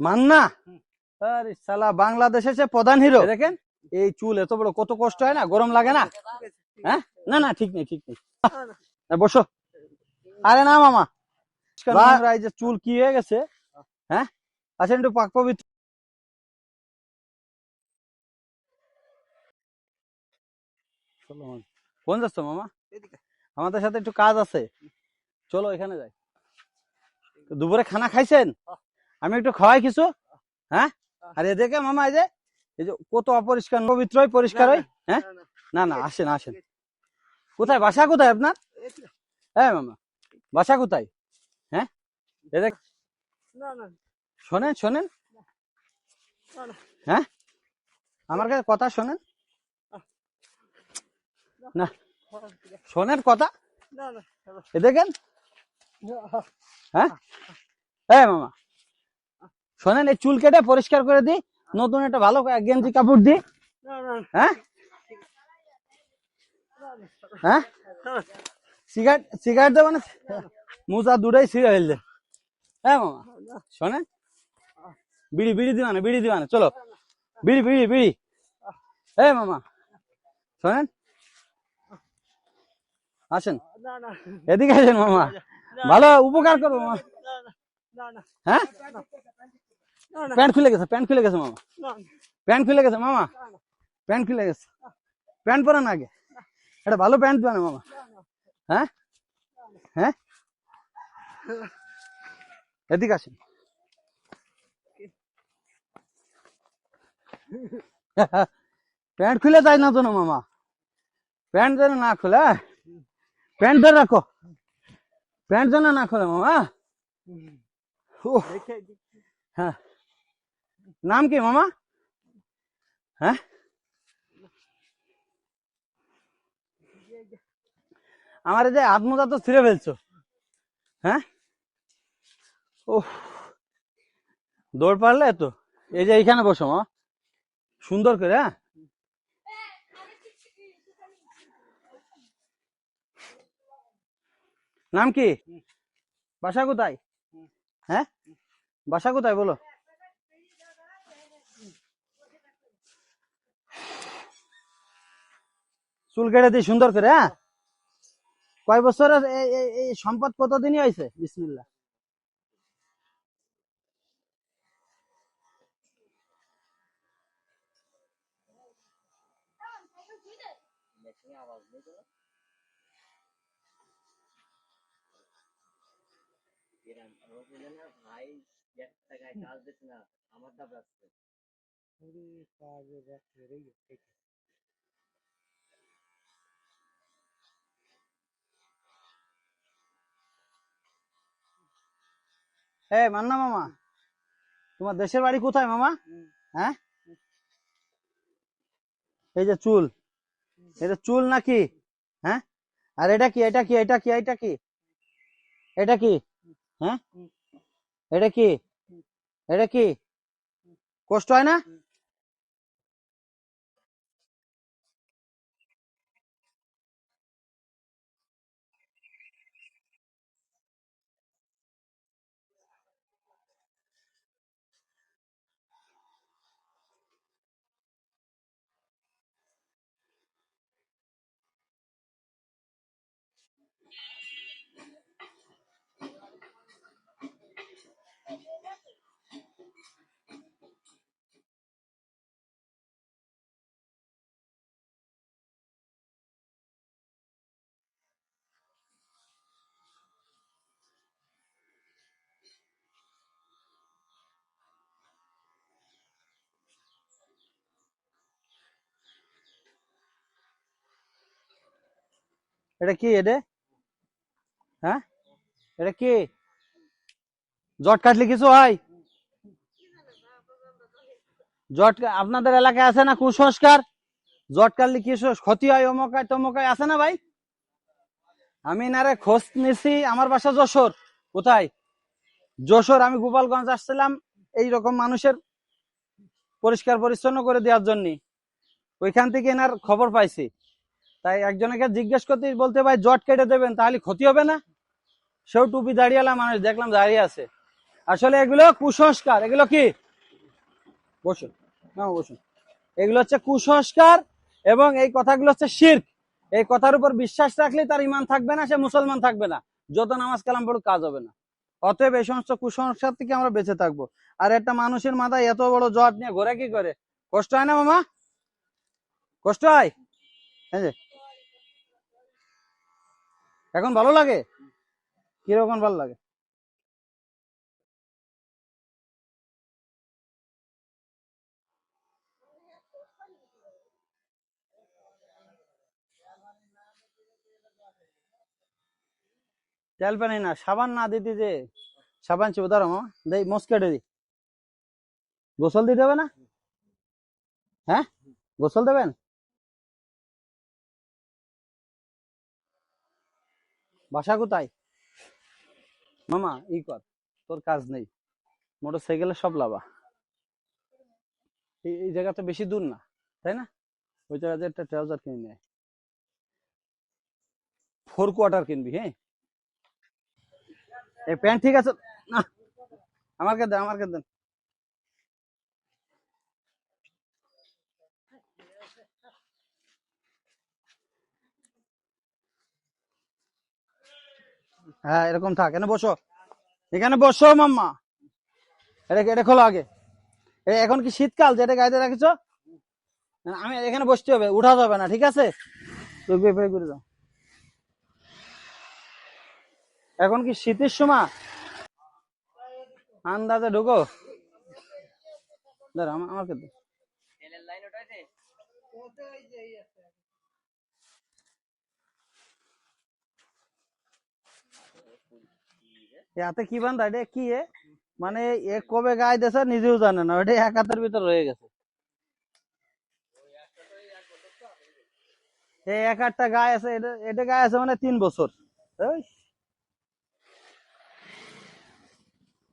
মান্না। আরে সালা সে প্রধান হিরো। দেখেন। এই চুল এত বড় কত কষ্ট হয় না? গরম লাগে না? হ্যাঁ? না না ঠিক নেই ঠিক নেই। বসো। আরে না মামা। যে চুল কি হয়ে গেছে? হ্যাঁ? আচ্ছা একটু পাক পবিত্র কোন যাচ্ছ মামা? আমাদের সাথে একটু কাজ আছে। চলো এখানে যাই। দুপুরে খানা খাইছেন? আমি একটু খাওয়াই কিছু? হ্যাঁ? আর এদিকে মামা এই যে এই যে কত অপরিষ্কার পবিত্র হয় পরিষ্কার হয় হ্যাঁ? না না। আসেন আসেন। কোথায়? বাসা কোথায় আপনার? হ্যাঁ মামা। বাসা কোথায়? হ্যাঁ? না শোনেন শোনেন। হ্যাঁ? আমার কাছে কথা শোনেন। না শোনেন কথা। এ দেখেন হ্যাঁ? হ্যাঁ মামা। শোনেন, এই চুল কেটে পরিষ্কার করে দি নতুন একটা ভালো গেঞ্জি কাপড় দি হ্যাঁ? হ্যাঁ? না? মুজা দুটাই ফেলছে। হ্যাঁ মামা? শোনেন? বিড়ি বিড়ি দিবা না, বিড়ি দিবা না, চলো। বিড়ি বিড়ি বিড়ি। এ মামা? শোনেন? আসেন। এদিকে আসেন, মামা। ভালো উপকার করব মামা। হ্যাঁ? প্যান্ট খুলে গেছে প্যান্ট খুলে গেছে মামা। প্যান্ট খুলে গেছে মামা। প্যান্ট খুলে গেছে। প্যান্ট পরান আগে। একটা ভালো প্যান্ট না মামা। হ্যাঁ? হ্যাঁ? এদিকে আসেন। প্যান্ট খুলে যায় না তো না মামা? প্যান্ট যেন না খোলে হ্যাঁ? প্যান্ট ধরে রাখো। প্যান্ট যেন না খোলে মামা হ্যাঁ। নাম কি মামা? হ্যাঁ? আমার যে হাত মোজা তো ছিঁড়ে ফেলছো। হ্যাঁ? ও দৌড় পারলে তো। এই যে এইখানে বসো মা সুন্দর করে হ্যাঁ? নাম কি? বাসা কোথায়? হ্যাঁ? বাসা কোথায় বলো। চুল কেটে দিই সুন্দর করে হ্যাঁ? কয় বছরের এই- সম্পদ কতদিনই হয়েছে? বিসমিল্লা হ্যাঁ মান্না মামা, তোমার দেশের বাড়ি কোথায় মামা? হ্যাঁ? এই যে চুল। এটা চুল নাকি? হ্যাঁ? আর এটা কি এটা কি এটা কি এটা কি? এটা কি? হ্যাঁ? এটা কি? এটা কি? কষ্ট হয় না? এটা কি এটা হ্যাঁ? এটা কি? জট কাটলে কিছু হয়? জট আপনাদের এলাকায় আছে না কুসংস্কার? জট কাটলে কিছু ক্ষতি হয়, অমকায় তমকায় আছে না ভাই? আমি নারে খোঁজ নিছি, আমার বাসা যশোর। কোথায়? যশোর, আমি গোপালগঞ্জ আসছিলাম এই রকম মানুষের পরিষ্কার পরিচ্ছন্ন করে দেওয়ার জন্য। ওইখান থেকে এনার খবর পাইছি। তাই একজনকে জিজ্ঞেস করতে বলতে ভাই, জট কেটে দেবেন, তাহলে ক্ষতি হবে না? সেও টুপি দাঁড়িয়েলা মানুষ দেখলাম দাঁড়িয়ে আছে। আসলে এগুলো কুসংস্কার। এগুলো কি? বসুন, না, বসুন। এগুলো হচ্ছে কুসংস্কার এবং এই কথাগুলো হচ্ছে শির্ক। এই কথার উপর বিশ্বাস রাখলে তার ইমান থাকবে না, সে মুসলমান থাকবে না। যত নামাজ কালাম পড়ুক, কাজ হবে না। অতএব এই সমস্ত কুসংস্কার থেকে আমরা বেঁচে থাকব। আর একটা মানুষের মাথায় এত বড় জট নিয়ে ঘোরে কি করে? কষ্ট হয় না, মামা? কষ্ট হয়? এখন ভালো লাগে? কীরকম ভালো লাগে? তেল পানি না, সাবান না দিতে যে, সাবান ছিল মামা দেই মস্কেটে দি। গোসল দিতে হবে না? হ্যাঁ? গোসল দেবেন? বাসা কোথায়? মামা, ই কর, তোর কাজ নেই। মোটর সাইকেলে সব লাভা এই জায়গা তো বেশি দূর না, তাই না? ওই জায়গাতে একটা ট্রাউজার কিনে নেয় ফোর কোয়ার্টার কিনবি হ্যাঁ? এই প্যান্ট ঠিক আছে, না, আমাকে দেন আমাকে দেন হ্যাঁ এরকম থাক। এখানে বসো। এখানে বসো, মাম্মা। এটা এটা খোলো আগে। এখন কি শীতকাল, যেটা গাইতে রাখিছো? আমি এখানে বসতে হবে, উঠা যাবে না, ঠিক আছে? এখন কি শীতের সময়? আন্দাজে ঢুকো। আমা- আমাকে। এ হাতে কি বান্ধা এটা কি এ? মানে এ কবে গায়ে দেছে নিজেও জানে না ওটা এক হাতের ভিতর রয়ে গেছে। এই এক আটটা গায়ে আছে এটা এটা গায়ে আছে মানে তিন বছর।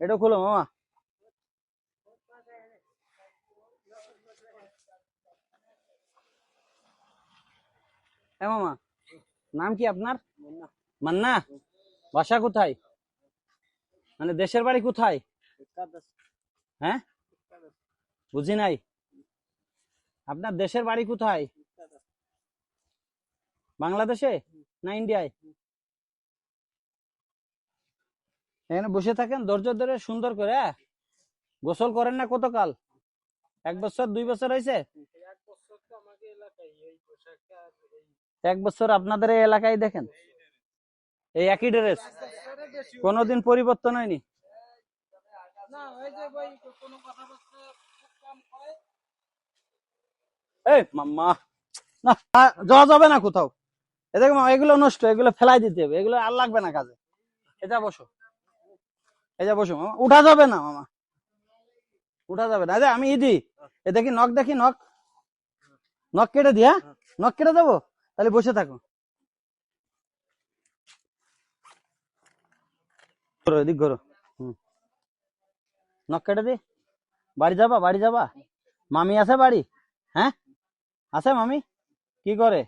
এটা খুলো মামা। এ মামা, নাম কি আপনার? মান্না? বাসা কোথায়? মানে দেশের বাড়ি কোথায়? হ্যাঁ? বুঝি নাই। আপনার দেশের বাড়ি কোথায়? বাংলাদেশে? না ইন্ডিয়ায়? এখানে বসে থাকেন ধৈর্য ধরে সুন্দর করে হ্যাঁ? গোসল করেন না কতকাল? এক বছর দুই বছর হয়েছে? এক বছর আপনাদের এই এলাকায় দেখেন। এই একই ড্রেস? কোনোদিন পরিবর্তন হয়নি? এই মাম্মা না যাওয়া যাবে না কোথাও। এ দেখো এগুলো নষ্ট এগুলো ফেলাই দিতে হবে এগুলো আর লাগবে না কাজে। এটা বসো। এটা বসো মামা উঠা যাবে না মামা উঠা যাবে না। আমি ইদি এ দেখি নখ দেখি নখ। নখ কেটে দিয়া নখ কেটে দেবো? তাহলে বসে থাকো। ঘোরো এদিক ঘোরো হুম নখ দি বাড়ি যাবা বাড়ি যাবা মামি আছে বাড়ি হ্যাঁ আছে মামি কি করে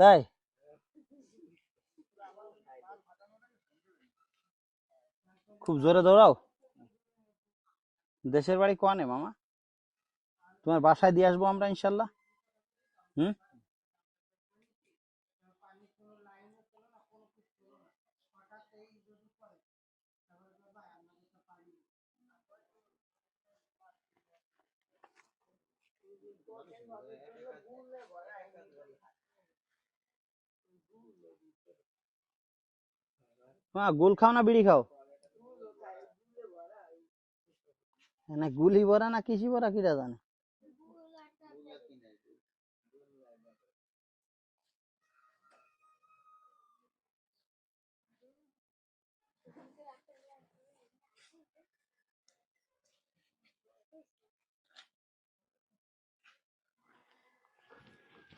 তাই? খুব জোরে দৌড়াও? দেশের বাড়ি কোয়ানে মামা? তোমার বাসায় দিয়ে আসব আমরা ইনশাল্লাহ। হুম? মা, গুল খাও না, বিড়ি খাও। না গুলি বড়া না কিসি বড়া কিরা জানে?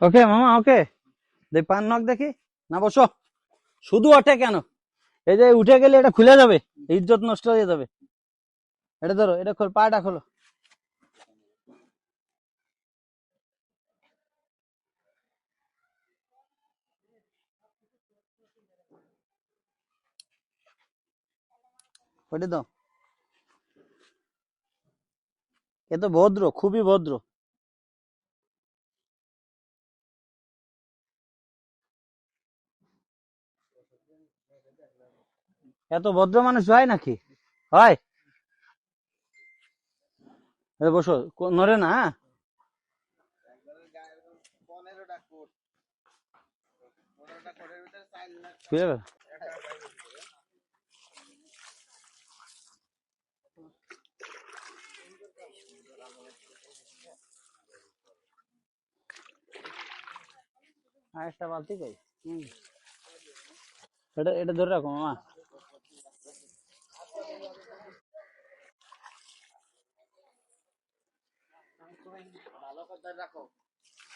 ওকে মামা, ওকে। দে পান নক দেখি। না, বসো। শুধু ওঠে কেন? এই যে উঠে গেলে এটা খুলে যাবে, ইজ্জত নষ্ট হয়ে যাবে। এটা ধরো, এটা খোল, পাটা খোলো। এ তো ভদ্র, খুবই ভদ্র। এত ভদ্র মানুষ হয় নাকি? হয়? বসো নড়ে না হ্যাঁ? খুলে ফেলো। আর একটা বালতি কই। এটা এটা ধরে রাখো, মামা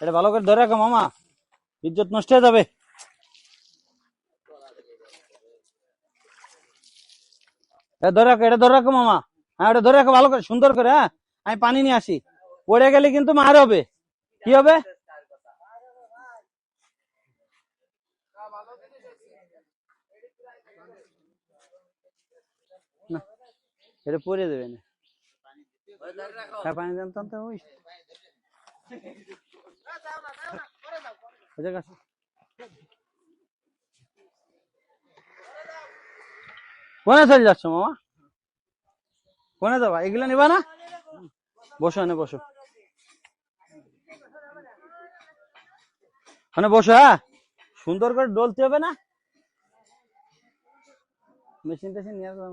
এটা ভালো করে ধরে রাখো মামা। ইজ্জত নষ্ট হয়ে যাবে। এটা ধরে রাখো এটা ধরে রাখো মামা। হ্যাঁ এটা ধরে রাখো ভালো করে সুন্দর করে হ্যাঁ। আমি পানি নিয়ে আসি। পড়ে গেলে কিন্তু মার হবে। কি হবে? না এটা পরে দেবে না। হ্যাঁ পানি দেন তো ওই। কোনে চলে যাচ্ছ মামা? কোনে যাবা? এগুলো নিবা না? বসো এনে বসো। মানে বসো হ্যাঁ? সুন্দর করে ডলতে হবে না? মেশিন টেশিন নিয়ে আসলাম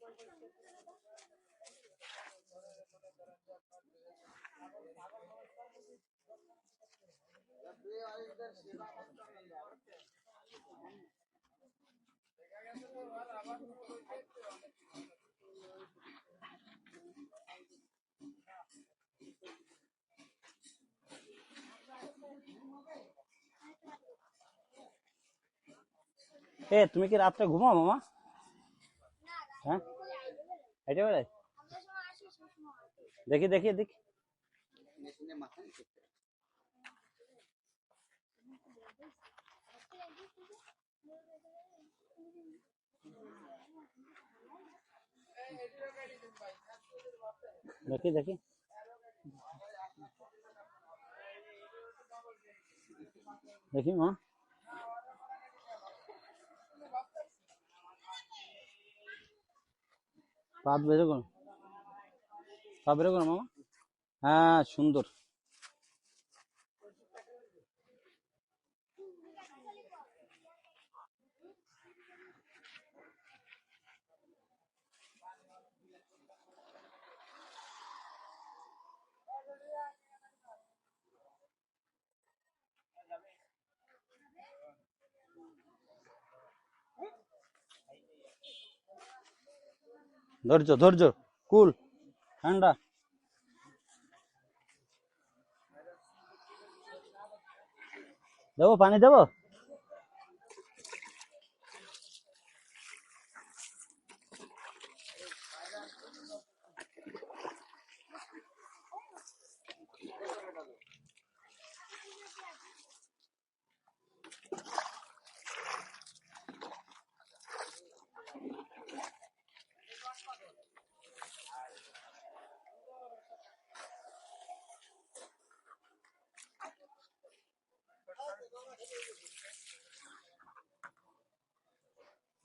এ তুমি কি রাত্রে ঘুমাও মামা হ্যাঁ? এটা বেড়াই। দেখি দেখি দেখি দেখি দেখি। দেখি মা। পাত বেরো করো পা বেরো করো মামা। হ্যাঁ সুন্দর। ধৈর্য ধৈর্য কুল ঠান্ডা। দেবো পানি দেবো?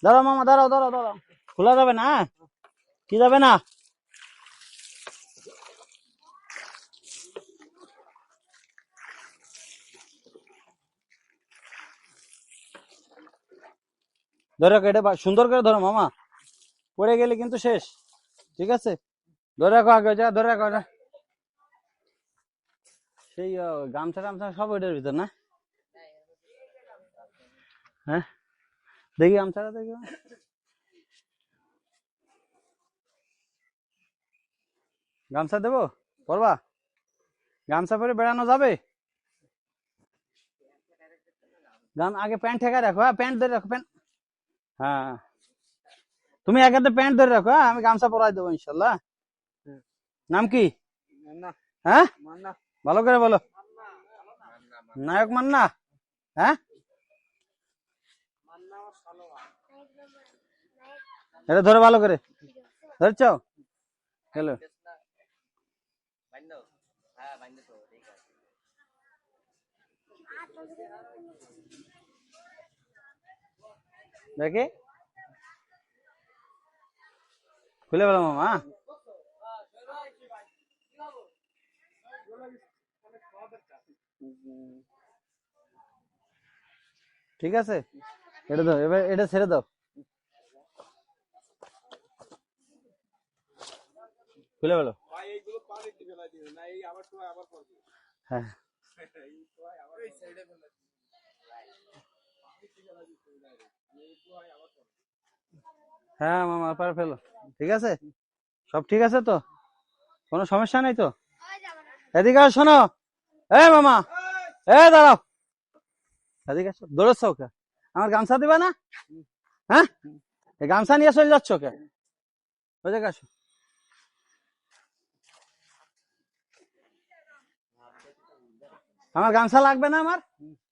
দাঁড়াও মামা, দাঁড়াও দাঁড়াও দাঁড়াও। খোলা যাবে না? কি যাবে না? ধরে এটা সুন্দর করে ধরো মামা। পড়ে গেলে কিন্তু শেষ। ঠিক আছে? ধরে রাখো আগে, যা, ধরে রাখো। সেই গামছা টামছা সব ওইটার ভিতর না? হ্যাঁ? দেখি গামছাটা দেখি। গামছা দেবো? পরবা? গামছা পরে বেড়ানো যাবে? আগে প্যান্ট ঠেকা রাখো হ্যাঁ প্যান্ট ধরে রাখো প্যান্ট। হ্যাঁ। তুমি এক হাতে প্যান্ট ধরে রাখো হ্যাঁ আমি গামছা পরাই দেবো ইনশাল্লাহ। নাম কি? হ্যাঁ? ভালো করে বলো। নায়ক মান্না? হ্যাঁ মান্না আমার সালোয়ার এটা ধরে ভালো করে। ধরছ? হ্যালো দেখি। খুলে বলো মামা ঠিক আছে? এটা দাও এবার এটা ছেড়ে দাও। খুলে বলো। ভাই এইগুলো পানিতে ফেলা দিও না এই আবার তো আবার পড়বে। হ্যাঁ। এই তো আবার এই সাইডে ফেলা দিও। হ্যাঁ মামা পার ফেলো। ঠিক আছে? সব ঠিক আছে তো? কোনো সমস্যা নেই তো? এদিকে আসো শোনো। এ মামা। এ দাঁড়াও। এদিকে আসো দৌড়চ্ছ ওকে। আমার গামছা দিবা না? হ্যাঁ? গামছা নিয়ে চলে যাচ্ছ ওকে? ওদিকে আসো। আমার গামছা লাগবে না আমার?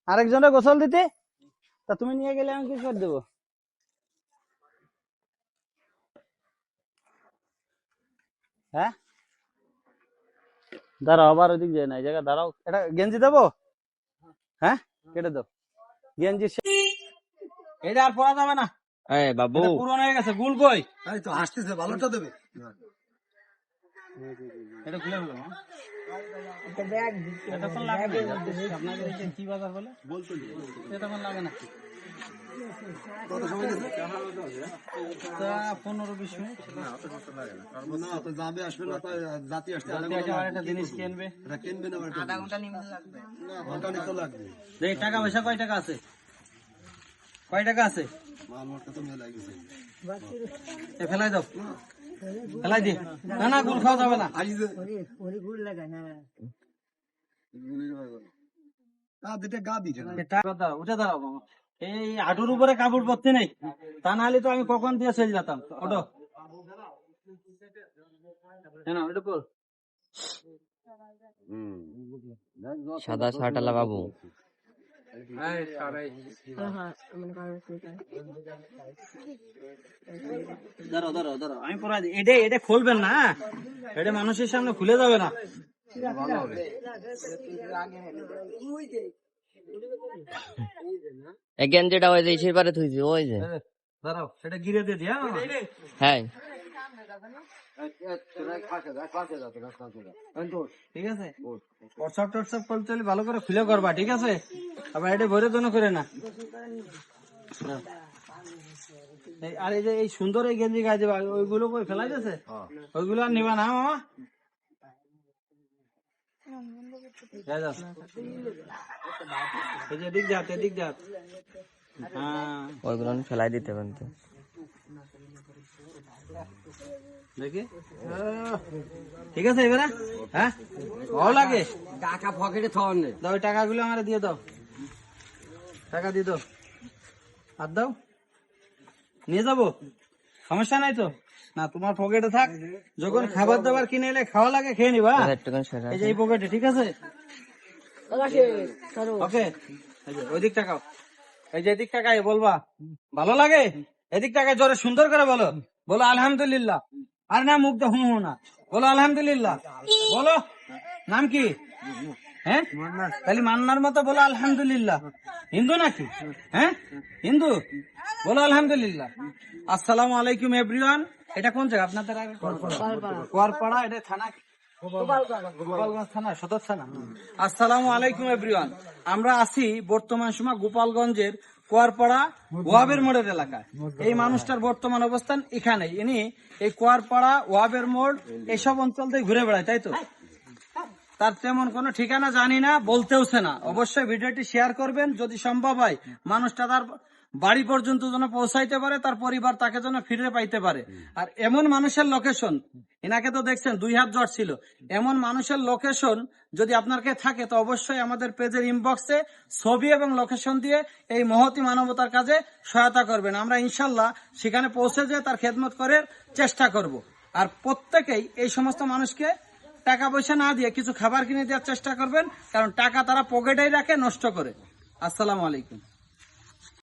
আরেকজনের গোসল দিতে? তা তুমি নিয়ে গেলে আমি কি করে দেবো? হ্যাঁ? দাঁড়াও আবার ওইদিক যায় না এই জায়গা দাঁড়াও। এটা গেঞ্জি দেবো? হ্যাঁ? কেটে দাও। গেঞ্জি এটা আর পরা যাবে না। এই বাবু। পুরনো হয়ে গেছে গুল কই? এই তো হাসতেছে ভালোটা দেবে। এটা খুলে ফেলো মা। এতক্ষণ লাগে। আপনাদের এই কি বাজার বলে? এতক্ষণ লাগে না। পনেরো বিশ মিনিট। যাবে আসবে জাতি আসতে একটা জিনিস কিনবে। কিনবে না আধা ঘণ্টা ঘণ্টা নিতে লাগবে। টাকা পয়সা কয় টাকা আছে? কয় টাকা আছে? ফেলাই দাও। ফেলাই দি না না গুল খাওয়া যাবে না। না। এই হাঁটুর উপরে কাপড় পরতে নেই। তা নাহলে তো আমি কখন দিয়ে চলে যেতাম। ওটো সাদা শার্টালা বাবু। দাঁড়াও দাঁড়াও দাঁড়াও আমি পড়াই এটা এটা খুলবেন না। হ্যাঁ? এটা মানুষের সামনে খুলে যাবে না। এই গেঞ্জিটা ওই যে ইসের পারে থুইছি ওই যে। দাঁড়াও সেটা গিরে দিয়ে দিয়া। হ্যাঁ। ঠিক আছে? হোয়াটসঅ্যাপ টোয়াটসঅ্যাপ করতে হলে ভালো করে খুলে করবা ঠিক আছে? আবার এটা ভরে জন্য করে না। এই- আর এই যে এই সুন্দর এই গেঞ্জি গায়ে দেবা ওইগুলো কই ফেলাই গেছে ওইগুলো আর নিবা না মামা? হ্যাঁ। ওইগুলো ফেলাই দিতে পারেন ঠিক আছে এবারে? হ্যাঁ? ভালো লাগে। টাকা পকেটে থন দাও টাকাগুলো আমার দিয়ে দাও। টাকা দিয়ে দাও। আর দাও। নিয়ে যাব? সমস্যা নাই তো? না তোমার পকেটে থাক। যখন খাবার দাবার কিনে এলে খাওয়া লাগে খেয়ে নিবা একটুখানি সেরা এই যে এই পকেটে ঠিক আছে? ওকে এই যে ওইদিক টাকাও এই যে এদিক টাকায় বলবা। ভালো লাগে? এদিক টাকায় জোরে সুন্দর করে বলো। বলো, আলহামদুলিল্লাহ। আর না মুখ দে হুঁ হুঁ না। বলো, আলহামদুলিল্লাহ। বলো, নাম কি? হ্যাঁ? তাহলে মান্নার মতো বলো, আলহামদুলিল্লাহ। হিন্দু নাকি? হ্যাঁ? হিন্দু? বলো, আলহামদুলিল্লাহ। আসসালামু আলাইকুম, এভরিওয়ান। এটা কোন জায়গা? আপনাদের কুয়ারপাড়া, এটা থানা। আসসালামু আলাইকুম, এভরিওয়ান। আমরা আছি বর্তমান সময় গোপালগঞ্জের কুয়ারপাড়া ওয়াবের মোড়ের এলাকায় এই মানুষটার বর্তমান অবস্থান এখানে ইনি এই কুয়ারপাড়া ওয়াবের মোড় এসব অঞ্চল থেকে ঘুরে বেড়ায় তাই তো? তার তেমন কোনো ঠিকানা জানি না বলতেওছে না। অবশ্যই ভিডিওটি শেয়ার করবেন। যদি সম্ভব হয় মানুষটা তার বাড়ি পর্যন্ত যেন পৌঁছাইতে পারে তার পরিবার তাকে যেন ফিরে পাইতে পারে। আর এমন মানুষের লোকেশন এনাকে তো দেখছেন দুই হাত জ্বর ছিল। এমন মানুষের লোকেশন যদি আপনার কাছে থাকে, তো অবশ্যই আমাদের পেজের ইনবক্সে ছবি এবং লোকেশন দিয়ে এই মহতি মানবতার কাজে সহায়তা করবেন। আমরা ইনশাল্লাহ সেখানে পৌঁছে যেয়ে তার খেদমত করার চেষ্টা করব। আর প্রত্যেকেই এই সমস্ত মানুষকে টাকা পয়সা না দিয়ে কিছু খাবার কিনে দেওয়ার চেষ্টা করবেন, কারণ টাকা তারা পকেটেই রাখে নষ্ট করে। আসসালাম আলাইকুম।